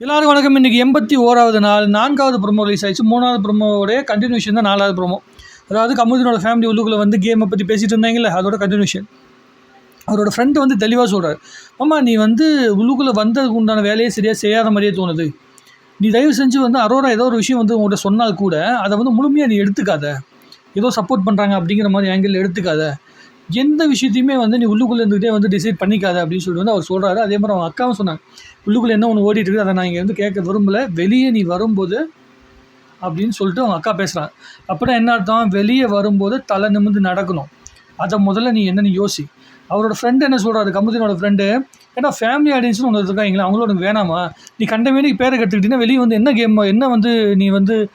எல்லாரும் வணக்கம். இன்னைக்கு எண்பத்தி ஓராவது நாள். நான்காவது ப்ரோமோ ரிலீஸ் ஆயிடுச்சு. மூணாவது ப்ரோமோடைய கண்டினியூஷன் தான் நாலாவது ப்ரோமோ அதாவது கமுதினோட ஃபேமிலி உள்ளுக்குள்ளே வந்து கேமை பற்றி பேசிகிட்டு இருந்தாங்கல்ல அதோட கண்டினியூஷன் அவரோட ஃப்ரெண்டு வந்து தெளிவாக சொல்கிறார் ஆமாம் நீ வந்து உள்ளுக்குள்ளே வந்ததுக்கு உண்டான வேலையை சரியாக செய்யாத மாதிரியே தோணுது. நீ தயவு செஞ்சு வந்து அரோரா ஏதோ ஒரு விஷயம் வந்து உங்கள்கிட்ட சொன்னால் கூட அதை வந்து முழுமையாக நீ எடுத்துக்காத. ஏதோ சப்போர்ட் பண்ணுறாங்க அப்படிங்கிற மாதிரி ஆங்கிள் எடுத்துக்காத. எந்த விஷயத்தையுமே வந்து நீ உள்ளுக்குள்ளே இருந்துகிட்டே வந்து டிசைட் பண்ணிக்காத அப்படின்னு சொல்லிட்டு வந்து அவர் சொல்கிறாரு அதே மாதிரி அவங்க அக்காவும் சொன்னாங்க உள்ளுக்குள்ளே என்ன ஒன்று ஓடிட்டு இருக்குது? அதை நான் இங்கே வந்து கேட்க விரும்பல. வெளியே நீ வரும்போது அப்படின்னு சொல்லிட்டு அவங்க அக்கா பேசுகிறாங்க அப்படின்னா என்ன அர்த்தம்? வெளியே வரும்போது தலை நிமிர்ந்து நடக்கணும். அதை முதல்ல நீ என்னென்னு யோசி. அவரோட ஃப்ரெண்டு என்ன சொல்கிறாரு கமுதினோட ஃப்ரெண்டு ஏன்னா ஃபேமிலி ஆடியன்ஸ்னு ஒன்று இருக்காங்களா அவங்களும் வேணாமா? நீ கண்ட பேரை கற்றுக்கிட்டீங்கன்னா வெளியே வந்து என்ன கேம் என்ன வந்து நீ வந்து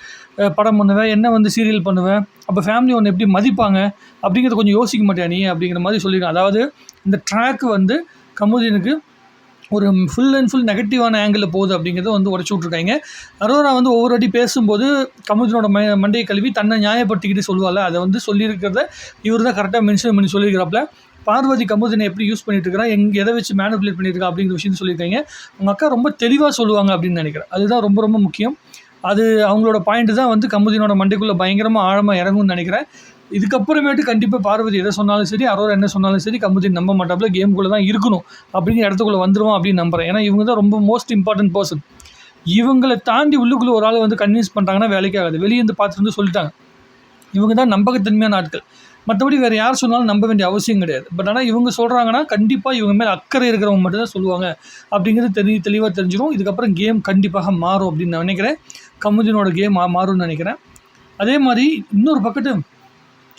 படம் பண்ணுவேன் என்ன வந்து சீரியல் பண்ணுவேன் அப்போ ஃபேமிலி ஒன்று எப்படி மதிப்பாங்க அப்படிங்கிறத கொஞ்சம் யோசிக்க மாட்டியா நீ அப்படிங்கிற மாதிரி சொல்லியிருக்காங்க அதாவது இந்த ட்ராக் வந்து கமுதீனுக்கு ஒரு ஃபுல் அண்ட் ஃபுல் நெகட்டிவான ஆங்கிளில் போகுது அப்படிங்கிறத வந்து உடச்சி விட்ருக்காங்க அரோரா வந்து ஒவ்வொரு வாட்டி பேசும்போது கமுதினோட ம மண்டையை கழுவி தன்னை நியாயப்படுத்திக்கிட்டு சொல்லுவாள் அதை வந்து சொல்லியிருக்கிறத இவர் தான் கரெக்டாக மென்ஷன் பண்ணி சொல்லியிருக்கிறாப்புல. பார்வதி கமுதினை எப்படி யூஸ் பண்ணிட்டு இருக்கிறா எங்க எதை வச்சு மேனுபுலேட் பண்ணியிருக்கா அப்படிங்கிற விஷயம் சொல்லியிருக்காங்க. உங்கள் அக்கா ரொம்ப தெளிவாக சொல்லுவாங்க அப்படின்னு நினைக்கிறேன். அதுதான் ரொம்ப ரொம்ப முக்கியம். அது அவங்களோட பாயிண்ட் தான் வந்து கமுதினோட மண்டைக்குள்ளே பயங்கரமாக ஆழமாக இறங்கும்னு நினைக்கிறேன். இதுக்கப்புறமேட்டு கண்டிப்பாக பார்வதி எதை சொன்னாலும் சரி அரோரா என்ன சொன்னாலும் சரி கமுதின் நம்ப மாட்டாப்புல கேமுக்குள்ளே தான் இருக்கணும். அப்படிங்கிற இடத்துக்குள்ளே வந்துடுவோம் அப்படின்னு நம்புறேன். ஏன்னா இவங்க தான் ரொம்ப மோஸ்ட் இம்பார்ட்டன்ட் பர்சன் இவங்களை தாண்டி உள்ளுக்குள்ளே ஒரு ஆள் வந்து கன்வின்ஸ் பண்ணுறாங்கன்னா வேலைக்கு ஆகாது. வெளியே இருந்து பார்த்துட்டு வந்து சொல்லிட்டாங்க. இவங்க தான் நம்பகத்தன்மையான ஆட்கள். மற்றபடி வேறு யார் சொன்னாலும் நம்ப வேண்டிய அவசியம் கிடையாது. பட் ஆனால் இவங்க சொல்கிறாங்கன்னா கண்டிப்பாக இவங்க மேலே அக்கறை இருக்கிறவங்க மட்டும் தான் சொல்லுவாங்க. அப்படிங்கிறது தெளி தெளிவாக தெரிஞ்சிடும் இதுக்கப்புறம் கேம் கண்டிப்பாக மாறும் அப்படின்னு நான் நினைக்கிறேன். கமுதினோட கேம் மா மாறும்னு நினைக்கிறேன். அதே மாதிரி இன்னொரு பக்கத்து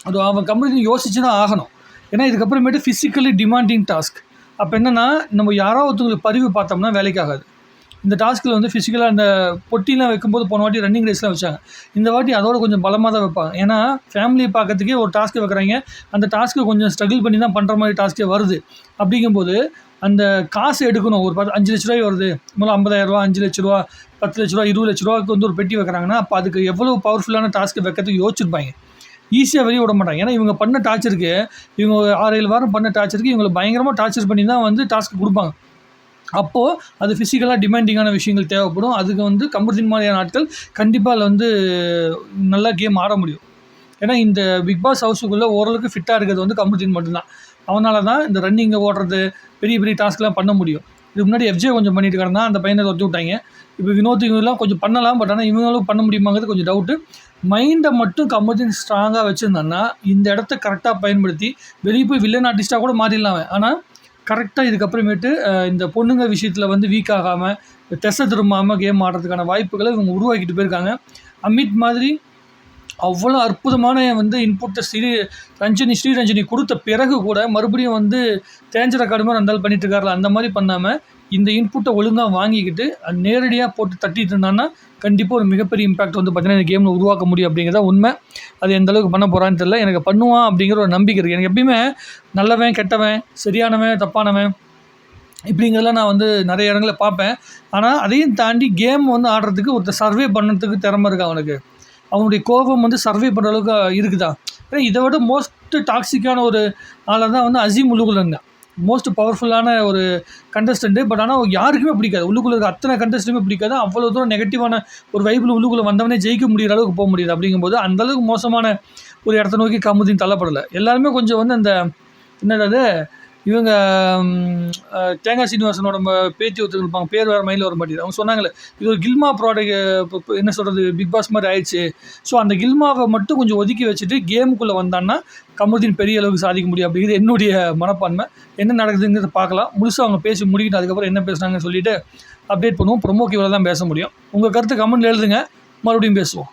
அது அவன் கம்பெனி யோசிச்சு தான் ஆகணும். ஏன்னா இதுக்கப்புறமேட்டு ஃபிசிக்கலி டிமாண்டிங் டாஸ்க் அப்போ என்னென்னா நம்ம யாரோ ஒருத்தவங்களுக்கு பதிவு பார்த்தோம்னா வேலைக்கு ஆகாது இந்த டாஸ்கில் வந்து ஃபிசிக்கலாக அந்த பொட்டிலாம் வைக்கும்போது போன வாட்டி ரன்னிங் ரேஸ்லாம் வச்சாங்க. இந்த வாட்டி அதோட கொஞ்சம் பலமாக தான் வைப்பாங்க. ஏன்னா ஃபேமிலியை பார்க்கறதுக்கே ஒரு டாஸ்க்கு வைக்கிறாங்க. அந்த டாஸ்க்கு கொஞ்சம் ஸ்ட்ரகிள் பண்ணி தான் பண்ணுற மாதிரி டாஸ்க்கே வருது. அப்படிங்கும்போது அந்த காசு எடுக்கணும். ஒரு பத்து அஞ்சு லட்ச ரூபாய் வருது. முதல்ல ஐம்பதாயிரரூவா அஞ்சு லட்ச ரூபா பத்து லட்ச ரூபா இருபது லட்ச ரூபாய்க்கு வந்து ஒரு பெட்டி வைக்கிறாங்கன்னா அப்போ அதுக்கு எவ்வளோ பவர்ஃபுல்லான டாஸ்க்கு வைக்கிறதுக்கு யோசிச்சிருப்பாங்க. ஈஸியாக வெளியே விட மாட்டாங்க. ஏன்னா இவங்க பண்ண டார்ச்சருக்கு இவங்க ஆறு ஏழு வாரம் பண்ண டார்ச்சருக்கு இவங்களை பயங்கரமாக டார்ச்சர் பண்ணி தான் வந்து டாஸ்க் கொடுப்பாங்க. அப்போது அது ஃபிசிக்கலாக டிமாண்டிங்கான விஷயங்கள் தேவைப்படும். அதுக்கு வந்து கம்பர்தின் மாதிரியான ஆட்கள் கண்டிப்பாக அதில் வந்து நல்லா கேம் ஆட முடியும். ஏன்னா இந்த பிக் பாஸ் ஹவுஸுக்குள்ளே ஓரளவுக்கு ஃபிட்டாக இருக்கிறது வந்து கம்பர்தின் மட்டும்தான். அவனால தான் இந்த ரன்னிங்கை ஓடுறது பெரிய பெரிய டாஸ்க்லாம் பண்ண முடியும். இதுக்கு முன்னாடி எஃப்ஜே கொஞ்சம் பண்ணிட்டு கிடந்தான் அந்த பையனை தொத்து விட்டாங்க. இப்போ வினோத் இவங்கெல்லாம் கொஞ்சம் பண்ணலாம் பட் ஆனால் இவங்களும் பண்ண முடியுமாங்கிறது கொஞ்சம் டவுட்டு மைண்டை மட்டும் கம்பர்தின் ஸ்ட்ராங்காக வச்சுருந்தான்னா இந்த இடத்த கரெக்டாக பயன்படுத்தி வெளியே போய் வில்லன் ஆர்டிஸ்ட்டாக கூட மாறிடலாம் அவன். ஆனால் கரெக்டாக இதுக்கப்புறமேட்டு இந்த பொண்ணுங்க விஷயத்தில் வந்து வீக் ஆகாமல் திசை திரும்பாமல் கேம் ஆடுறதுக்கான வாய்ப்புகளை இவங்க உருவாக்கிட்டு போயிருக்காங்க. அமித் மாதிரி அவ்வளோ அற்புதமான வந்து இன்புட்டை ஸ்ரீ ரஞ்சனி ஸ்ரீரஞ்சனி கொடுத்த பிறகு கூட மறுபடியும் வந்து தேஞ்சர கடுமை இருந்தாலும் பண்ணிட்டு இருக்காருல அந்த மாதிரி பண்ணாமல் இந்த இன்புட்டை ஒழுங்காக வாங்கிக்கிட்டு நேரடியாக போட்டு தட்டிட்டு இருந்தான்னா கண்டிப்பாக ஒரு மிகப்பெரிய இம்பாக்ட் வந்து பார்த்தீங்கன்னா இந்த கேமில் உருவாக்க முடியும் அப்படிங்கிறத உண்மை. அது எந்த அளவுக்கு பண்ண போகிறான்னு தெரியல. எனக்கு பண்ணுவான் அப்படிங்கிற ஒரு நம்பிக்கை இருக்குது எனக்கு எப்பயுமே நல்லவன் கெட்டவன் சரியானவன் தப்பானவன் இப்படிங்கிறதெல்லாம் நான் வந்து நிறைய இடங்களில் பார்ப்பேன். ஆனால் அதையும் தாண்டி கேம் வந்து ஆடுறதுக்கு ஒருத்தர் சர்வே பண்ணுறதுக்கு திறமை இருக்கு அவனுக்கு? அவனுடைய கோபம் வந்து சர்வே பண்ணுற அளவுக்கு இருக்குதா? ஏன்னா இதை விட மோஸ்ட் டாக்ஸிக்கான ஒரு ஆளாக தான் வந்து அசீம் உள்ளுக்குள்ள இருந்தான். மோஸ்ட் பவர்ஃபுல்லான ஒரு கண்டஸ்டண்ட்டு பட் ஆனால் யாருக்குமே பிடிக்காது. உள்ளுக்குள்ள இருக்க அத்தனை கண்டஸ்ட்டுமே பிடிக்காது. அவ்வளோ தூரம் நெகட்டிவான ஒரு வைப்பில் உள்ளுக்குள்ளே வந்தவனே ஜெயிக்க முடிகிற அளவுக்கு போக முடியுது. அப்படிங்கும்போது அந்தளவுக்கு மோசமான ஒரு இடத்த நோக்கி கமுதின் தள்ளப்படலை. எல்லாருமே கொஞ்சம் வந்து அந்த என்னது இவங்க தேங்காய் சீனிவாசனோட பேச்சு பேத்தி ஒருத்தர் இருப்பாங்க. பேர் வேறு மைண்டில் வர மாட்டேங்குது. அவங்க சொன்னாங்களே இது ஒரு கில்மா ப்ராடக்ட் என்ன சொல்கிறது பிக் பாஸ் மாதிரி ஆயிடுச்சு. ஸோ அந்த கில்மாவை மட்டும் கொஞ்சம் ஒதுக்கி வச்சுட்டு கேமுக்குள்ளே வந்தான்னா கமுதின் பெரிய அளவுக்கு சாதிக்க முடியும் அப்படிங்கிறது என்னுடைய மனப்பான்மை. என்ன நடக்குதுங்கிறத பார்க்கலாம். முழுசாக அவங்க பேசி முடிக்கிட்டு அதுக்கப்புறம் என்ன பேசுனாங்கன்னு சொல்லிட்டு அப்டேட் பண்ணுவோம். ப்ரொமோக்கு இவ்வளோ தான் பேச முடியும். உங்கள் கருத்து கமெண்ட்டில் எழுதுங்க. மறுபடியும் பேசுவோம்.